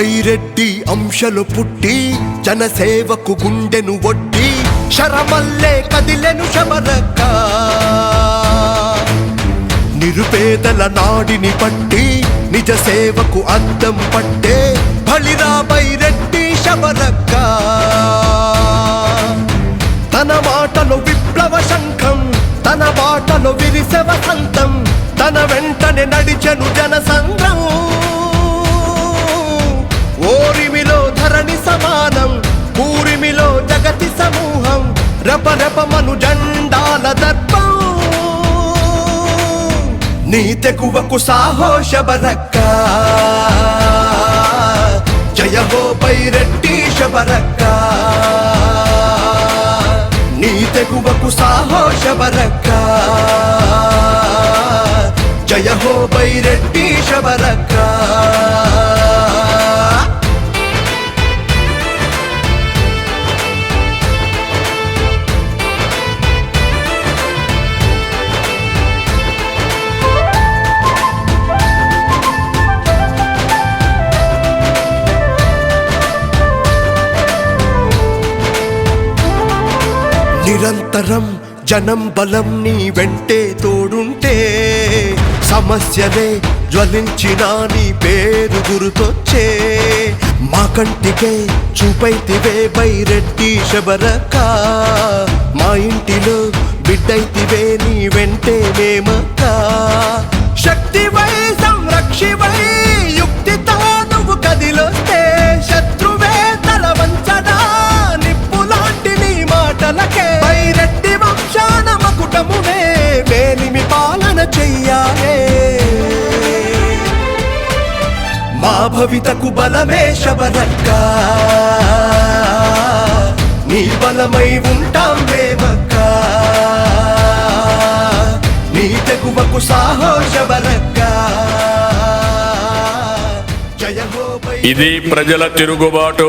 ఐరెడ్డి అంశలు పుట్టి జనసేవకు గుండెను ఒట్టి శరమల్లే కదిలెను శబరక్క. నిరుపేదల నాడిని పట్టి నిజ సేవకు అద్దం పట్టే బలిరా బైరెడ్డి శబరక్క. తన మాటలు విప్లవ శంఖం తన బాటలో విరిసవ సంతం తన వెంటనే నడిచెను జన సంఘం ఓరిమిలో ధరణి సమానం పూరిమిలో జగతి సమూహం రపరపమను జండాల దర్పం. నీ తెగువకు సాహోష బరక్క. జయ హో పైరెడ్డి శబరక్క. నీ తెగువకు సాహోష బరక్క. జయ హో పైరెడ్డి శబరక్క. నిరంతరం జనం బలం నీ వెంటే తోడుంటే సమస్యలే జ్వలించిన నీ పేరు గుర్తొచ్చే. మా కంటికే చూపైతివే బైరెడ్డి శబరక మా ఇంటిలో బిడ్డైతివే నీ వెంటే మేమక్క. శక్తివై సంరక్షివై భవితకు బలమే శబరక్క నీ బలమై ఉంటాం రేవక్క నీ తెగువకు సాహో శబరక్క ఇది ప్రజల తిరుగుబాటు.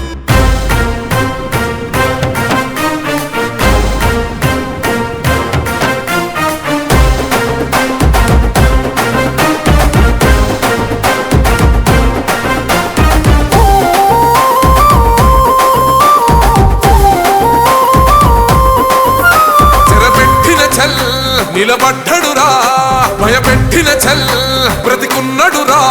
నిలబడ్డడురా భయపెట్టిన చల్ బ్రతికున్నడురా.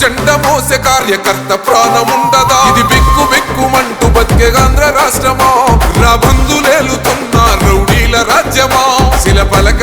జెండ మోసే కార్యకర్త ప్రాణం ఉండదా ఇది బిక్కు బిక్కుమంటూ బతికే ఆంధ్ర రాష్ట్రమా? నా బంధులేలుతున్న రౌడీల రాజ్యమా? శిల పలక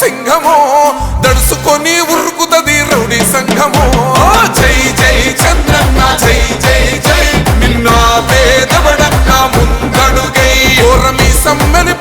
సింహము దడుసుకొని ఉరుకుతది రౌడి సంఘము. జై జై చంద్రన్న జై జై జై. నిన్న పేదవడక్క ముందడుగై ఓరమి సమ్మెని